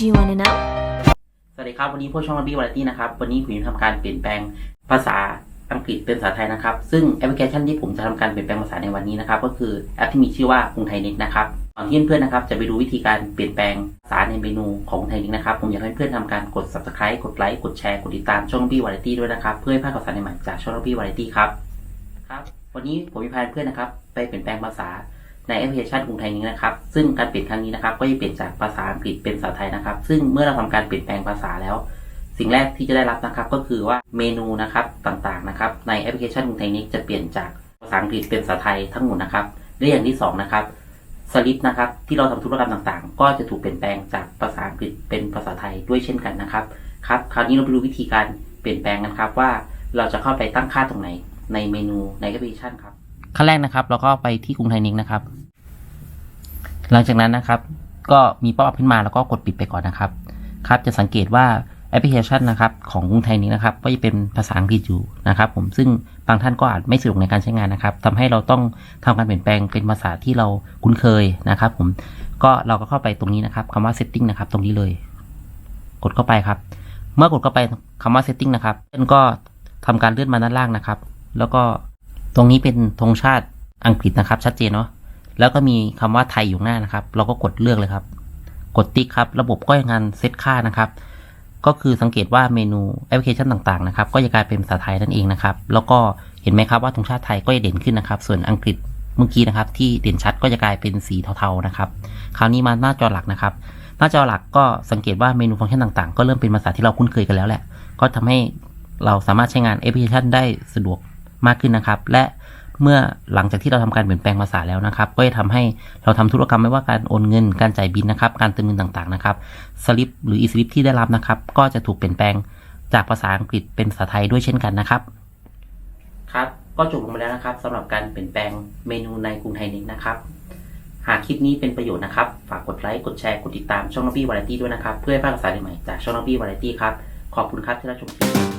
Do you want to know? สวัสดีครับ วันนี้พวกช่องบี้วาไรตี้นะครับ วันนี้ผมจะทำการเปลี่ยนแปลงภาษาอังกฤษเป็นภาษาไทยนะครับ ซึ่งแอปพลิเคชันที่ผมจะทำการเปลี่ยนแปลงภาษาในวันนี้นะครับ ก็คือแอปที่มีชื่อว่ากรุงไทยเน็ตนะครับก่อนที่เพื่อนๆนะครับ จะไปดูวิธีการเปลี่ยนแปลงภาษาในเมนูของไทยเน็ตนะครับ ผมอยากให้เพื่อนทำการกด subscribe กดไลค์กดแชร์กดติดตามช่องบี้วาไรตี้ด้วยนะครับ เพื่อให้พลาดข่าวสารใหม่จากช่องบี้วาไรตี้ครับ ครับ วันนี้ผมมีพาเพื่อนนะครับ ไปเปลี่ยนแปลงภาษา ในแอปพลิเคชันกรุงไทยนี้นะครับ ซึ่งการเปลี่ยนครั้งนี้นะครับ ก็จะเปลี่ยนจากภาษาอังกฤษเป็นภาษาไทยนะครับ ซึ่งเมื่อเราทำการเปลี่ยนแปลงภาษาแล้ว สิ่งแรกที่จะได้รับนะครับ ก็คือว่าเมนูนะครับต่างๆนะครับ ในแอปพลิเคชันกรุงไทยนี้จะเปลี่ยนจากภาษาอังกฤษเป็นภาษาไทยทั้งหมดนะครับและอย่างที่สองนะครับสลิปนะครับที่เราทำธุรกรรมต่างๆ ก็จะถูกเปลี่ยนแปลงจากภาษาอังกฤษเป็นภาษาไทยด้วยเช่นกันนะครับครับคราวนี้เราไปดูวิธีการเปลี่ยนแปลงกันครับว่าเราจะเข้าไปตั้งค่าตรงไหนในเมนูในแอปพลิเคชันครับขั้นแรกนะครับ เราก็ไปที่กรุงไทยนิกนะครับ หลังจากนั้นนะครับ ก็มีป๊อปอัพขึ้นมาแล้วก็กดปิดไปก่อนนะครับ ครับจะสังเกตว่าแอปพลิเคชันนะครับของกรุงไทยนี้นะครับก็จะเป็นภาษาอังกฤษอยู่นะครับผมซึ่งบางท่านก็อาจไม่สะดวกในการใช้งานนะครับทำให้เราต้องทำการเปลี่ยนแปลงเป็นภาษาที่เราคุ้นเคยนะครับ ผมก็เราก็เข้าไปตรงนี้นะครับคำว่า setting นะครับตรงนี้เลย กดเข้าไปครับ เมื่อกดเข้าไปคำว่า setting นะครับเพื่อนก็ทำการเลื่อนมาด้านล่างนะครับ แล้วก็ตรงนี้เป็นธงชาติอังกฤษนะครับ ชัดเจนเนาะ แล้วก็มีคำว่าไทยอยู่หน้านะครับ เราก็กดเลือกเลยครับ กดติ๊กครับ ระบบก็ยังงานเซตค่านะครับ ก็คือสังเกตว่าเมนูแอปพลิเคชันต่างๆนะครับ ก็จะกลายเป็นภาษาไทยนั่นเองนะครับ แล้วก็เห็นไหมครับว่าธงชาติไทยก็จะเด่นขึ้นนะครับ ส่วนอังกฤษเมื่อกี้นะครับ ที่เด่นชัดก็จะกลายเป็นสีเทาๆนะครับ คราวนี้มาหน้าจอหลักนะครับ หน้าจอหลักก็สังเกตว่าเมนูฟังก์ชันต่างๆ ก็เริ่มเป็นภาษาที่เราคุ้นเคยกันแล้วแหละ ก็ทำให้เราสามารถใช้งานแอปพลิเคชันได้สะดวกมากขึ้นนะครับ และ เมื่อหลังจากที่เราทำการเปลี่ยนแปลงภาษาแล้วนะครับ ก็จะทำให้เราทำธุรกรรมไม่ว่าการโอนเงิน การจ่ายบินนะครับ การเติมเงินต่างๆนะครับ สลิปหรือ e สลิปที่ได้รับนะครับ ก็จะถูกเปลี่ยนแปลงจากภาษาอังกฤษเป็นภาษาไทยด้วยเช่นกันนะครับ ครับ ก็จบลงไปแล้วนะครับสำหรับการเปลี่ยนแปลงเมนูในกรุงไทยนี้นะครับ หากคลิปนี้เป็นประโยชน์นะครับ ฝากกดไลค์ กดแชร์ กดติดตามช่องนองพี่วาไรตี้ด้วยนะครับ เพื่อให้พลาดข่าวสารใหม่จากช่องนองพี่วาไรตี้ครับ ขอบคุณครับที่รับชมคลิป